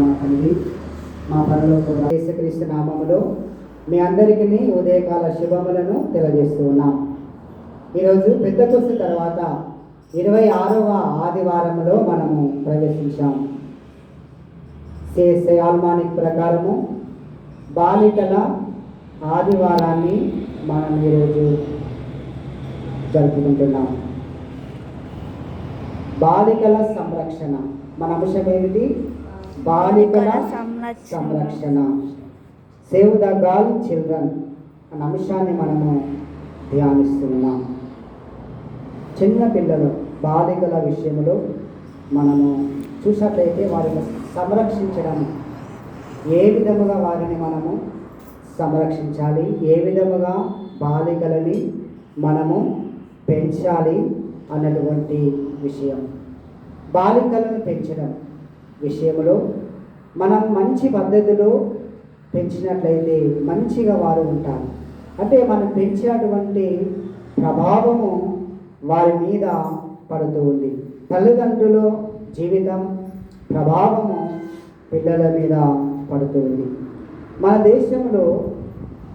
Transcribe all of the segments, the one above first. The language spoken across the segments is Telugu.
మా తండ్రి మా పరలోక యేసుక్రీస్తు నామములో మీ అందరికీ ఉదయకాల శుభములను తెలియజేస్తూ ఉన్నాం. ఈరోజు పెద్ద కొస్సు తర్వాత ఇరవై ఆరవ ఆదివారంలో మనము ప్రవేశించాం. చేసే ఆల్మానిక్ ప్రకారము బాలికల ఆదివారాన్ని మనం ఈరోజు జరుపుకుంటున్నాం. బాలికల సంరక్షణ. మన అంశం ఏమిటి? బాలికల సంరక్షణ. సేవ్ ద గర్ల్ చిల్డ్రన్ అన్న అంశాన్ని మనము ధ్యానిస్తున్నాం. చిన్న పిల్లలు బాలికల విషయంలో మనము చూసినట్లయితే వారిని సంరక్షించడం ఏ విధముగా వారిని మనము సంరక్షించాలి? ఏ విధముగా బాలికలని మనము పెంచాలి? అన్నటువంటి విషయం. బాలికలను పెంచడం. విషయంలో మనం మంచి పద్ధతిలో పెంచినట్లయితే మంచిగా వారు ఉంటారు. అంటే మనం పెంచినటువంటి ప్రభావము వారి మీద పడుతూ ఉంది. తల్లిదండ్రుల జీవితం ప్రభావము పిల్లల మీద పడుతూ ఉంది. మన దేశంలో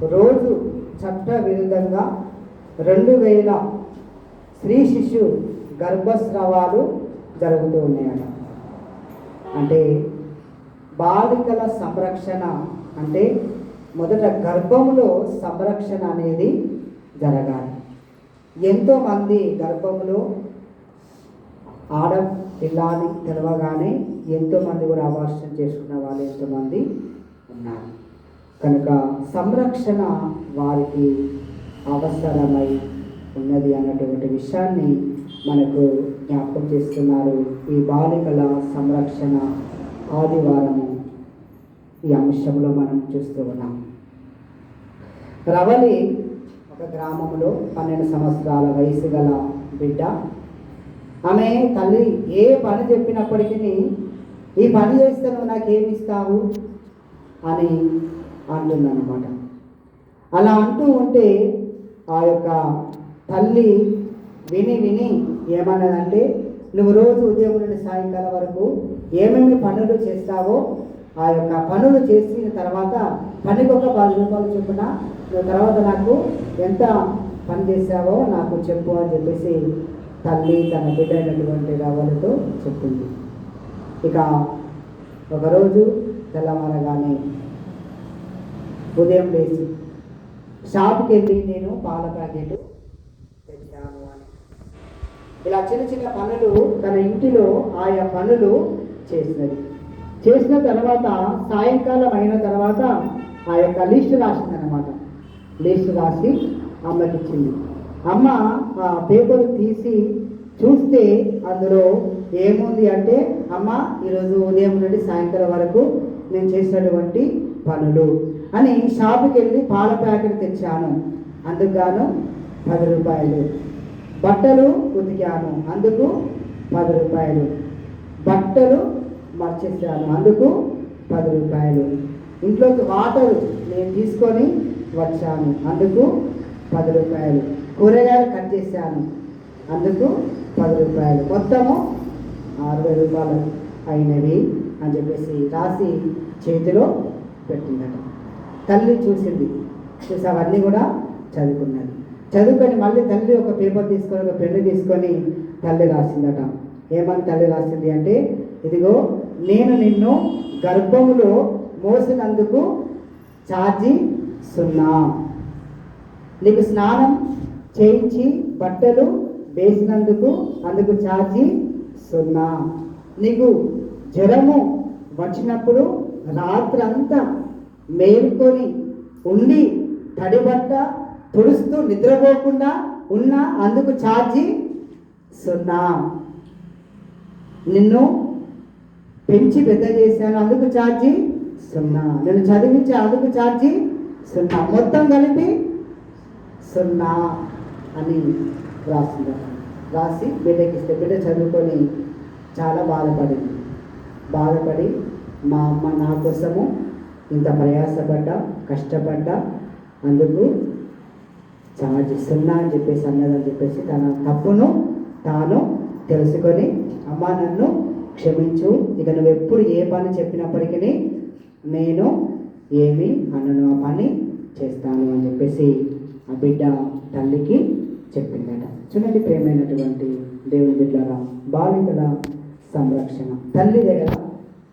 రోజు చట్ట విరుద్ధంగా రెండు వేల స్త్రీ శిశు గర్భస్రావాలు జరుగుతూ ఉన్నాయట అంటే బాలికల సంరక్షణ అంటే మొదట గర్భములో సంరక్షణ అనేది జరగాలి. ఎంతోమంది గర్భంలో ఆడ పిల్లాలి తెలవగానే ఎంతోమంది కూడా అవార్షన్ చేసుకున్న వాళ్ళు ఎంతోమంది ఉన్నారు. కనుక సంరక్షణ వారికి అవసరమై ఉన్నది అన్నటువంటి విషయాన్ని మనకు జ్ఞాపకం చేస్తున్నారు. ఈ బాలికల సంరక్షణ ఆదివారము ఈ అంశంలో మనం చూస్తూ ఉన్నాం. రవలి ఒక గ్రామంలో పన్నెండు సంవత్సరాల వయసు గల బిడ్డ. ఆమె తల్లి ఏ పని చెప్పినప్పటికీ ఈ పని చేస్తే నువ్వు నాకేమిస్తావు? అని అంటుందన్నమాట. అలా అంటూ ఉంటే ఆ యొక్క తల్లి విని విని ఏమన్నదంటే నువ్వు రోజు ఉదయం నుండి సాయంకాలం వరకు ఏమేమి పనులు చేస్తావో ఆ యొక్క పనులు చేసిన తర్వాత పనికి ఒక పది రూపాయలు చొప్పున తర్వాత నాకు ఎంత పని చేసావో నాకు చెప్పు అని చెప్పేసి తల్లి తన బిడ్డ అయినటువంటి రావాలతో చెప్పింది. ఇక ఒకరోజు తెల్లవారగానే ఉదయం లేచి షాప్కి వెళ్ళి నేను పాల ప్యాకెట్ ఇలా చిన్న చిన్న పనులు తన ఇంటిలో ఆయా పనులు చేసినది. చేసిన తర్వాత సాయంకాలం అయిన తర్వాత ఆ యొక్క లిస్టు రాసింది అనమాట లిస్టు రాసి అమ్మకి ఇచ్చింది అమ్మ ఆ పేపర్ తీసి చూస్తే అందులో ఏముంది అంటే అమ్మ ఈరోజు ఉదయం నుండి సాయంత్రం వరకు నేను చేసినటువంటి పనులు అని షాపుకి వెళ్ళి పాల ప్యాకెట్ తెచ్చాను. అందుకు గాను పది రూపాయలు. బట్టలు ఉతికాను. అందుకు పది రూపాయలు. బట్టలు మర్చేసాను అందుకు పది రూపాయలు. ఇంట్లోకి వాటర్ నేను తీసుకొని వచ్చాను. అందుకు పది రూపాయలు. కూరగాయలు కట్ చేశాను. అందుకు పది రూపాయలు. మొత్తము అరవై రూపాయలు అయినవి అని చెప్పేసి రాసి చేతిలో పెట్టిందట. తల్లి చూసింది. చూసి అవన్నీ కూడా చదువుకున్నది. చదువుకొని మళ్ళీ తల్లి ఒక పేపర్ తీసుకొని ఒక పెన్ను తీసుకొని తల్లి రాసిందట. ఏమని తల్లి రాసింది అంటే ఇదిగో నేను నిన్ను గర్భములో మోసినందుకు ఛార్జీ సున్నా. నీకు స్నానం చేయించి బట్టలు వేసినందుకు అందుకు ఛార్జీ సున్నా. నీకు జ్వరము వచ్చినప్పుడు రాత్రంతా మేల్కొని ఉండి తడిబట్ట తుడుస్తూ నిద్రపోకుండా ఉన్న అందుకు ఛార్జీ సున్నా. నిన్ను పెంచి పెద్ద చేశాను అందుకు ఛార్జీ సున్నా. నేను చదివించే అందుకు ఛార్జీ సున్నా. మొత్తం కలిపి సున్నా అని రాసింది. రాసి బిడ్డకి ఇస్తే బిడ్డ చదువుకొని చాలా బాధపడింది. బాధపడి మా అమ్మ నా కోసము ఇంత ప్రయాసపడ్డా కష్టపడ్డా అందుకు ఛార్జ్ సున్నా అని చెప్పేసి అన్నదని చెప్పేసి తన తప్పును తాను తెలుసుకొని అమ్మ నన్ను క్షమించు. ఇక నువ్వు ఎప్పుడు ఏ పని చెప్పినప్పటికీ నేను ఏమి అన్నను ఆ పని చేస్తాను అని చెప్పేసి ఆ బిడ్డ తల్లికి చెప్పిందట. చూడండి ప్రేమైనటువంటి దేవుని బిడ్డల బాలికల సంరక్షణ. తల్లి దగ్గర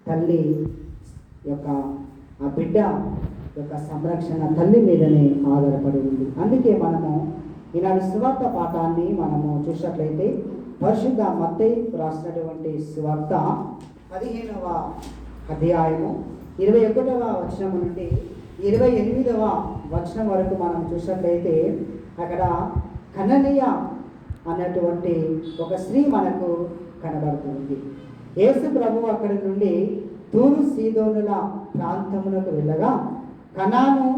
తల్లి యొక్క ఆ బిడ్డ యొక్క సంరక్షణ తల్లి మీదనే ఆధారపడి ఉంది. అందుకే మనము ఈనాడు సువార్త పాఠాన్ని మనము చూసినట్లయితే పరిశుద్ధ మత్తై రాసినటువంటి సువార్త పదిహేనవ అధ్యాయము ఇరవై ఒకటవ వచనం నుండి ఇరవై ఎనిమిదవ వచనం వరకు మనం చూసినట్లయితే అక్కడ కననీయ అన్నటువంటి ఒక స్త్రీ మనకు కనబడుతుంది. యేసు ప్రభు అక్కడి నుండి తూరు సీదోనుల ప్రాంతమునకు వెళ్ళగా కనాను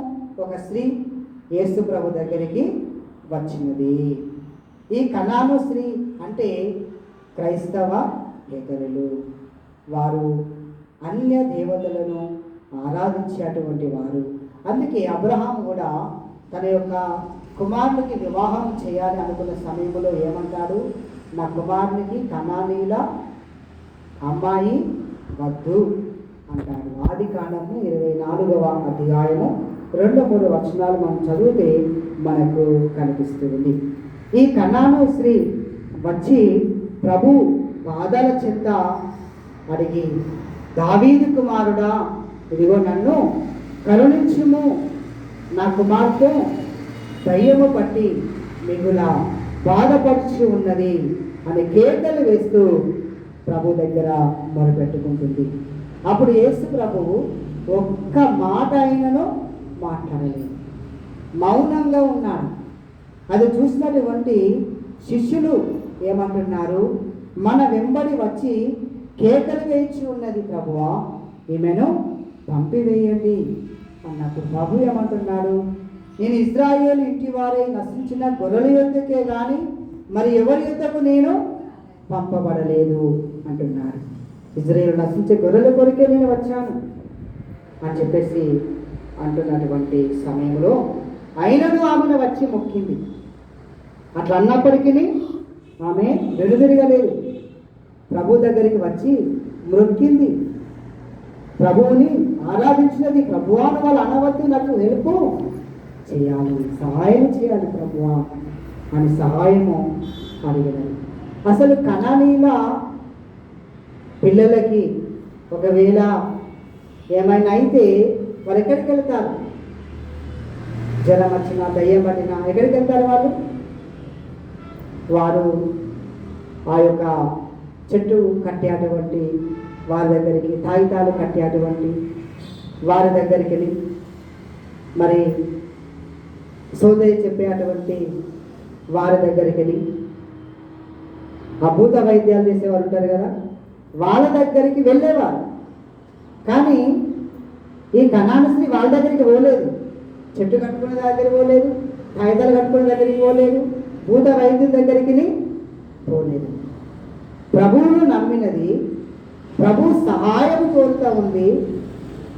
ఒక స్త్రీ యేసు ప్రభు దగ్గరికి వచ్చినది. ఈ కనాను స్త్రీ అంటే క్రైస్తవ ఏతరులు వారు అన్య దేవతలను ఆరాధించేటువంటి వారు. అందుకే అబ్రహాం కూడా తన యొక్క కుమారునికి వివాహం చేయాలి అనుకున్న సమయంలో ఏమంటాడు? నా కుమారునికి కనానీల అమ్మాయి వద్దు. అంటాడు ఆది కాండము ఇరవై నాలుగవ అధ్యాయము రెండు మూడు వచనాలు మనం చదివితే మనకు కనిపిస్తుంది. ఈ కన్నాను స్త్రీ వచ్చి ప్రభు పాదాల చెంత అడిగి దావీది కుమారుడా ఇదిగో నన్ను కరుణించుము. నా కుమార్తె దయ్యము పట్టి మిగుల బాధపరుచు ఉన్నది అని కేకలు వేస్తూ ప్రభు దగ్గర మొరపెట్టుకుంటుంది. అప్పుడు యేసు ప్రభువు ఒక్క మాట అయినను మాట్లాడలేదు. మౌనంగా ఉన్నాడు. అది చూసినటువంటి శిష్యులు ఏమంటున్నారు? మన వెంబడి వచ్చి కేకలు వేయించి ఉన్నది ప్రభువా ఈమెను పంపివేయండి అన్నప్పుడు ప్రభు ఏమంటున్నాడు? నేను ఇజ్రాయేల్ ఇంటి వారే నశించిన గొర్రెల యుద్ధకే కానీ మరి ఎవరి యుద్ధకు నేను పంపబడలేదు అంటున్నారు ఇజ్రాయేల్ నశించే గొర్రెల కొరికే నేను వచ్చాను అని చెప్పేసి అంటున్నటువంటి సమయంలో అయినను ఆమెను వచ్చి మొక్కింది. అట్లా అన్నప్పటికీ ఆమె వెనుదిరగలేదు. ప్రభు దగ్గరికి వచ్చి మృక్కింది. ప్రభువుని ఆరాధించినది ప్రభువాను వాళ్ళు అనవద్దు నాకు హెల్ప్ చేయాలి సహాయం చేయాలి ప్రభువా అని సహాయము అడిగినది అసలు కణనీల పిల్లలకి ఒకవేళ ఏమైనా అయితే వాళ్ళు ఎక్కడికి వెళ్తారు? జ్వరం వచ్చినా దయ్యం పట్టినా ఎక్కడికి వెళ్తారు వాళ్ళు? వారు ఆ యొక్క చెట్టు కట్టేటువంటి వారి దగ్గరికి తాగితాలు కట్టేటువంటి వారి దగ్గరికి వెళ్ళి మరి సోదరి చెప్పేటువంటి వారి దగ్గరికి వెళ్ళి అభూత వైద్యాలు చేసేవారు ఉంటారు కదా? వాళ్ళ దగ్గరికి వెళ్ళేవారు కానీ ఈ కణానశ్రీ వాళ్ళ దగ్గరికి పోలేదు. చెట్టు కట్టుకునే దగ్గరికి పోలేదు కాగితాలు కట్టుకునే దగ్గరికి పోలేదు భూత వైద్యుల దగ్గరికి పోలేదు. ప్రభువును నమ్మినది ప్రభు సహాయం కోరుతూ ఉంది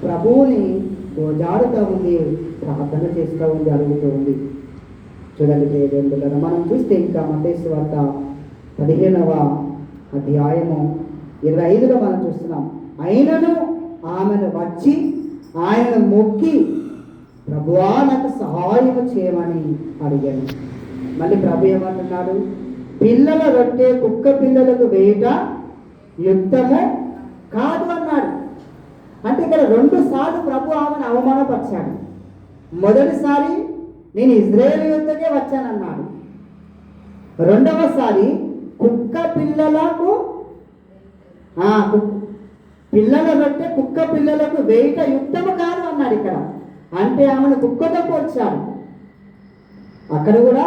ప్రభువుని గోజాడుతూ ఉంది ప్రార్థన చేస్తూ ఉంది అడుగుతూ ఉంది. చూడండి ప్రియదేవుడు మనం చూస్తే ఇంకా మతేశ్వార్త పదిహేనవ అధ్యాయము ఇరవై ఐదులో మనం చూస్తున్నాం. అయినను ఆమెను వచ్చి ఆయన మొక్కి ప్రభువా నాకు సహాయం చేయమని అడిగాడు. మళ్ళీ ప్రభు ఏమంటున్నాడు? పిల్లల రొట్టె కుక్క పిల్లలకు వేయట యుక్తము కాదు అన్నాడు. అంటే ఇక్కడ రెండు సార్లు ప్రభు ఆమెను అవమానపరిచాడు. మొదటిసారి నేను ఇజ్రాయేల్ యుద్ధకే వచ్చానన్నాడు. రెండవసారి కుక్క పిల్లలకు ఆ పిల్లలు బట్టే కుక్క పిల్లలకు వేట యుక్తము కాదు అన్నాడు ఇక్కడ. అంటే ఆమెను కుక్కతో పోల్చాడు. అక్కడ కూడా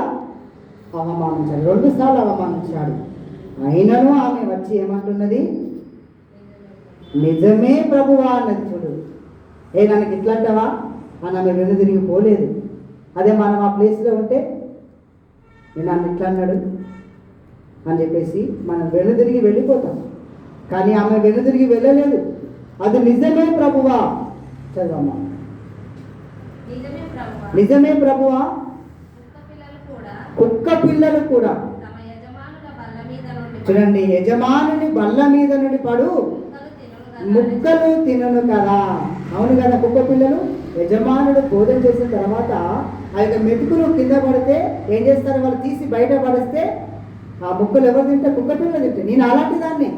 అవమానించాడు. రెండు సార్లు అవమానించాడు. అయినను ఆమె వచ్చి ఏమంటున్నది? నిజమే ప్రభువా అన్నది చూడు. ఏ నన్ను ఇట్లాంటవా అని ఆమె వెను తిరిగి పోలేదు. అదే మనం ఆ ప్లేస్లో ఉంటే నేను నన్ను ఇట్లా అన్నాడు అని చెప్పేసి మనం వెను తిరిగి వెళ్ళిపోతాం. కానీ ఆమె వెనుదిరిగి వెళ్ళలేదు. అది నిజమే ప్రభువా? చదవమ్మా. నిజమే ప్రభువా? కుక్క పిల్లలు కూడా చూడండి యజమానుని బల్ల మీద నుండి పడు. ముక్కలు ముక్కలు తినును కదా తినను కదా. అవును కదా కుక్క పిల్లలు? యజమానుడు భోజనం చేసిన తర్వాత ఆ యొక్క మెతుకులు కింద పడితే ఏం చేస్తారు? వాళ్ళు తీసి బయట పడిస్తే ఆ ముక్కలు ఎవరు తింటే కుక్క పిల్లలు తింటే నేను అలాంటి దాన్ని.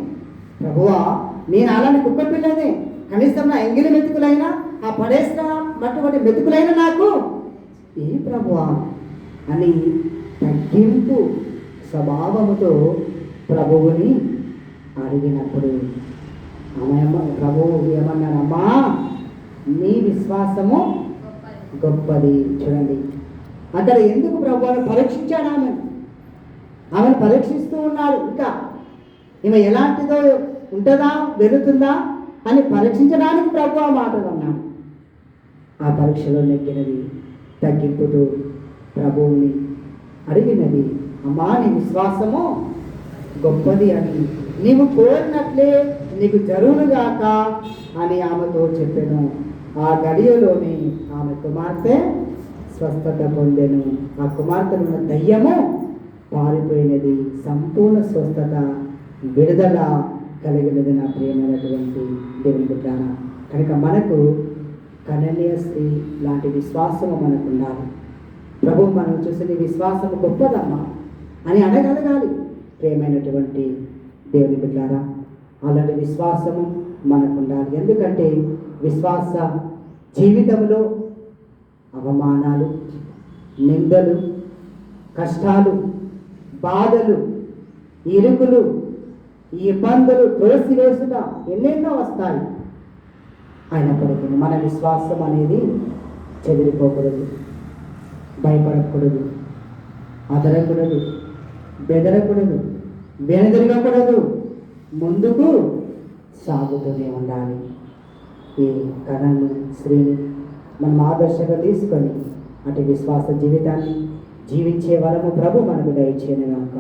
ప్రభువా నేను అలాంటి కుక్క పిల్లని కనీసం నా ఎంగిలి మెతుకులైనా ఆ పడేసిన మటువంటి మెతుకులైనా నాకు? ఏ ప్రభువా? అని తగ్గింపు స్వభావముతో ప్రభువుని అడిగినప్పుడు ఆమె ప్రభువు ఏమన్నారమ్మా నీ విశ్వాసము గొప్పది. చూడండి. అక్కడ ఎందుకు ప్రభు పరీక్షించాడు ఆమె ఆమెను పరీక్షిస్తూ ఉన్నాడు. ఇంకా ఈమె ఎలాంటిదో ఉంటుందా వెళుతుందా అని పరీక్షించడానికి ప్రభు ఆ మాటలు అన్నాడు. ఆ పరీక్షలో నెగ్గినది తగ్గింపుతూ ప్రభువుని అడిగినది అమ్మా నీ విశ్వాసము గొప్పది అని నీవు కోరినట్లే నీకు జరుగునుగాక అని ఆమెతో చెప్పాను. ఆ గడియలోని ఆమె కుమార్తె స్వస్థత పొందెను. ఆ కుమార్తెను దయ్యము పారిపోయినది సంపూర్ణ స్వస్థత విడుదల కలిగినది నా ప్రియమైనటువంటి దేవుని బిడ్డాన కనుక మనకు కననీయ స్త్రీ లాంటి విశ్వాసము మనకు ఉండాలి ప్రభు మనం చూసిన విశ్వాసము గొప్పదమ్మా అని అనగలగాలి ప్రేమైనటువంటి దేవుని బిడ్డారా. అలాంటి విశ్వాసము మనకు ఉండాలి ఎందుకంటే విశ్వాస జీవితంలో అవమానాలు నిందలు కష్టాలు బాధలు ఇరుకులు ఈ ఇబ్బందులు తులసి వేసుట ఎన్నెన్నో వస్తాయి. అయినప్పటికీ మన విశ్వాసం అనేది చెదిరిపోకూడదు భయపడకూడదు అదరకూడదు బెదరకూడదు వెనుదిరగకూడదు ముందుకు సాగుతూనే ఉండాలి. ఈ కళను స్త్రీని మనం ఆదర్శంగా తీసుకొని అటు విశ్వాస జీవితాన్ని జీవించే వరము ప్రభు మనకు దయచేయను గాక.